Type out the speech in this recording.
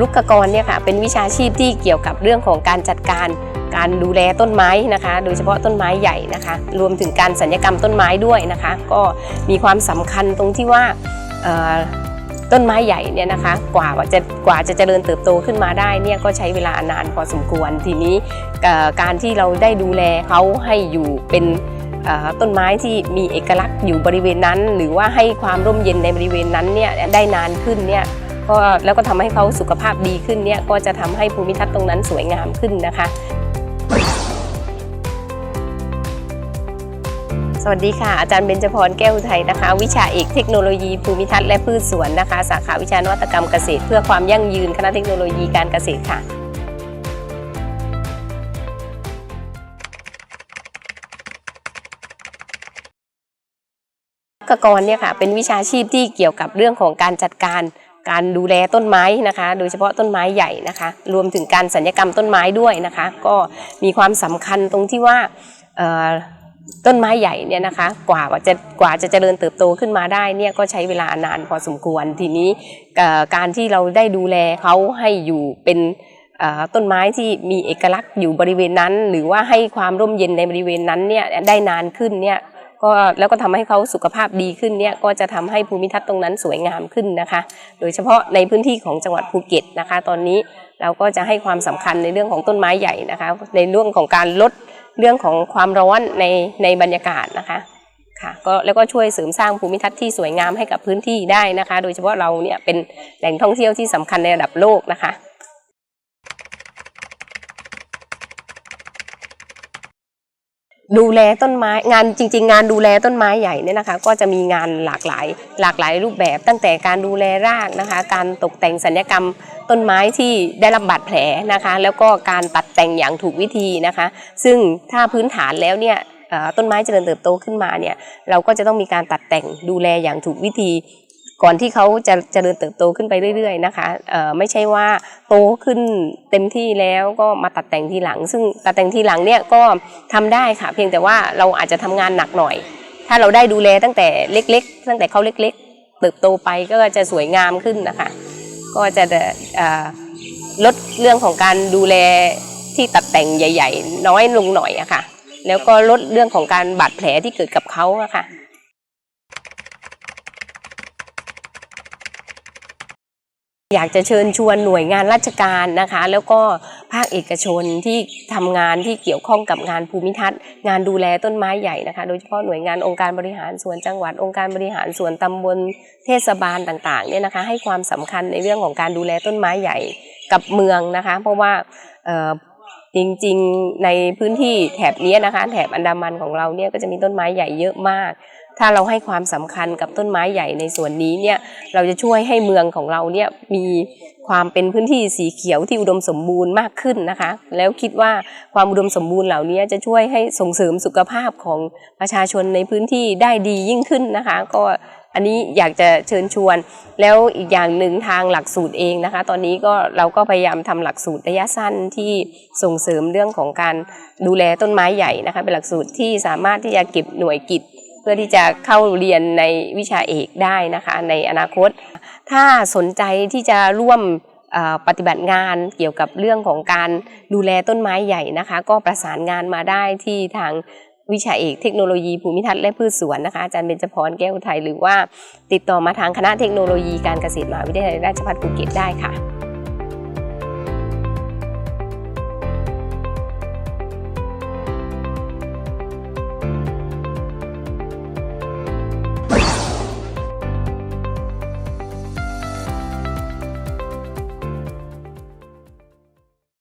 ลูกกรเนี่ยค่ะเป็นวิชาชีพที่เกี่ยวกับเรื่องของการจัดการการดูแลต้นไม้นะคะ โดยเฉพาะต้นไม้ใหญ่นะคะ รวมถึงการสัญญกรรมต้นไม้ด้วยนะคะ ก็มีความสำคัญตรงที่ว่าต้นไม้ใหญ่เนี่ยนะคะกว่าจะกว่าจะเจริญเติบโตขึ้นมาได้เนี่ยก็ใช้เวลานานพอสมควรทีนี้การที่เราได้ดูแลเขาให้อยู่เป็นต้นไม้ที่มีเอกลักษณ์อยู่บริเวณนั้น หรือว่าให้ความร่มเย็นในบริเวณนั้นเนี่ยได้นานขึ้นเนี่ย ก็แล้วก็ทำให้เขาสุขภาพดีขึ้นเนี่ยก็จะทำให้ภูมิทัศน์ตรงนั้นสวยงามขึ้นนะคะ สวัสดีค่ะอาจารย์เบญจพรแก้วอุทัยนะคะ วิชาเอกเทคโนโลยีภูมิทัศน์และพืชสวนนะคะ สาขาวิชานวัตกรรมเกษตร เพื่อความยั่งยืนคณะเทคโนโลยีการเกษตรค่ะกกรเนี่ยค่ะเป็นวิชาชีพที่เกี่ยวกับเรื่องของการจัดการ การดูแลต้นไม้นะคะ โดยเฉพาะต้นไม้ใหญ่นะคะ รวมถึงการสัญญกรรมต้นไม้ด้วยนะคะ ก็มีความสำคัญตรงที่ว่าต้นไม้ใหญ่เนี่ยนะคะ กว่าจะกว่าจะเจริญเติบโตขึ้นมาได้เนี่ยก็ใช้เวลานานพอสมควรทีนี้การที่เราได้ดูแลเขาให้อยู่เป็นต้นไม้ที่มีเอกลักษณ์อยู่บริเวณนั้น หรือว่าให้ความร่มเย็นในบริเวณนั้นเนี่ยได้นานขึ้นเนี่ย ก็แล้วก็ทำให้เขาสุขภาพดีขึ้นเนี่ยก็จะทำให้ภูมิทัศน์ตรงนั้นสวยงามขึ้นนะคะ โดยเฉพาะในพื้นที่ของจังหวัดภูเก็ตนะคะ ตอนนี้เราก็จะให้ความสำคัญในเรื่องของต้นไม้ใหญ่นะคะ ในเรื่องของการลดเรื่องของความร้อนในในบรรยากาศนะคะค่ะก็แล้วก็ช่วยเสริมสร้างภูมิทัศน์ที่สวยงามให้กับพื้นที่ได้นะคะ โดยเฉพาะเราเนี่ยเป็นแหล่งท่องเที่ยวที่สำคัญในระดับโลกนะคะ ดูแลต้นไม้งานจริง ๆ งานดูแลต้นไม้ใหญ่เนี่ยนะคะ ก็จะมีงานหลากหลายหลากหลายรูปแบบ ตั้งแต่การดูแลรากนะคะ การตกแต่งสัญญกรรมต้นไม้ที่ได้รับบาดแผลนะคะ แล้วก็การตัดแต่งอย่างถูกวิธีนะคะ ซึ่งถ้าพื้นฐานแล้วเนี่ยต้นไม้เจริญเติบโตขึ้นมาเนี่ยเราก็จะต้องมีการตัดแต่งดูแลอย่างถูกวิธี ก่อนที่เขาจะเจริญเติบโตขึ้นไปเรื่อยๆนะคะไม่ใช่ว่าโตขึ้นเต็มที่แล้วก็มาตัดแต่งทีหลัง ซึ่งตัดแต่งทีหลังเนี่ยก็ทำได้ค่ะ เพียงแต่ว่าเราอาจจะทำงานหนักหน่อย ถ้าเราได้ดูแลตั้งแต่เล็ก ๆ ตั้งแต่เขาเล็ก ๆ เติบโตไปก็จะสวยงามขึ้นนะคะ ก็จะลดเรื่องของการดูแลที่ตัดแต่งใหญ่ ๆ น้อยลงหน่อยอะค่ะ แล้วก็ลดเรื่องของการบาดแผลที่เกิดกับเขาอะค่ะ อยากจะเชิญชวนหน่วยงานราชการนะคะ แล้วก็ภาคเอกชนที่ทำงานที่เกี่ยวข้องกับงานภูมิทัศน์ งานดูแลต้นไม้ใหญ่นะคะ โดยเฉพาะหน่วยงานองค์การบริหารส่วนจังหวัดองค์การบริหารส่วนตำบลเทศบาลต่างๆเนี่ยนะคะให้ความสำคัญในเรื่องของการดูแลต้นไม้ใหญ่กับเมืองนะคะ เพราะว่าจริงๆในพื้นที่แถบนี้นะคะ แถบอันดามันของเราเนี่ยก็จะมีต้นไม้ใหญ่เยอะมาก ถ้าเราให้ความสำคัญกับต้นไม้ใหญ่ในส่วนนี้เนี่ยเราจะช่วยให้เมืองของเราเนี่ยมีความเป็นพื้นที่สีเขียวที่อุดมสมบูรณ์มากขึ้นนะคะ แล้วคิดว่าความอุดมสมบูรณ์เหล่านี้จะช่วยให้ส่งเสริมสุขภาพของประชาชนในพื้นที่ได้ดียิ่งขึ้นนะคะ ก็อันนี้อยากจะเชิญชวน แล้วอีกอย่างหนึ่งทางหลักสูตรเองนะคะ ตอนนี้ก็เราก็พยายามทำหลักสูตรระยะสั้นที่ส่งเสริมเรื่องของการดูแลต้นไม้ใหญ่นะคะเป็นหลักสูตรที่สามารถที่จะเก็บหน่วยกิจ เพื่อที่จะเข้าเรียนในวิชาเอกได้นะคะในอนาคต ถ้าสนใจที่จะร่วมปฏิบัติงานเกี่ยวกับเรื่องของการดูแลต้นไม้ใหญ่นะคะ ก็ประสานงานมาได้ที่ทางวิชาเอกเทคโนโลยีภูมิทัศน์และพืชสวนนะคะอาจารย์เบญจพรแก้วอุทัยหรือว่าติดต่อมาทางคณะเทคโนโลยีการเกษตรมหาวิทยาลัยราชภัฏภูเก็ตได้ค่ะ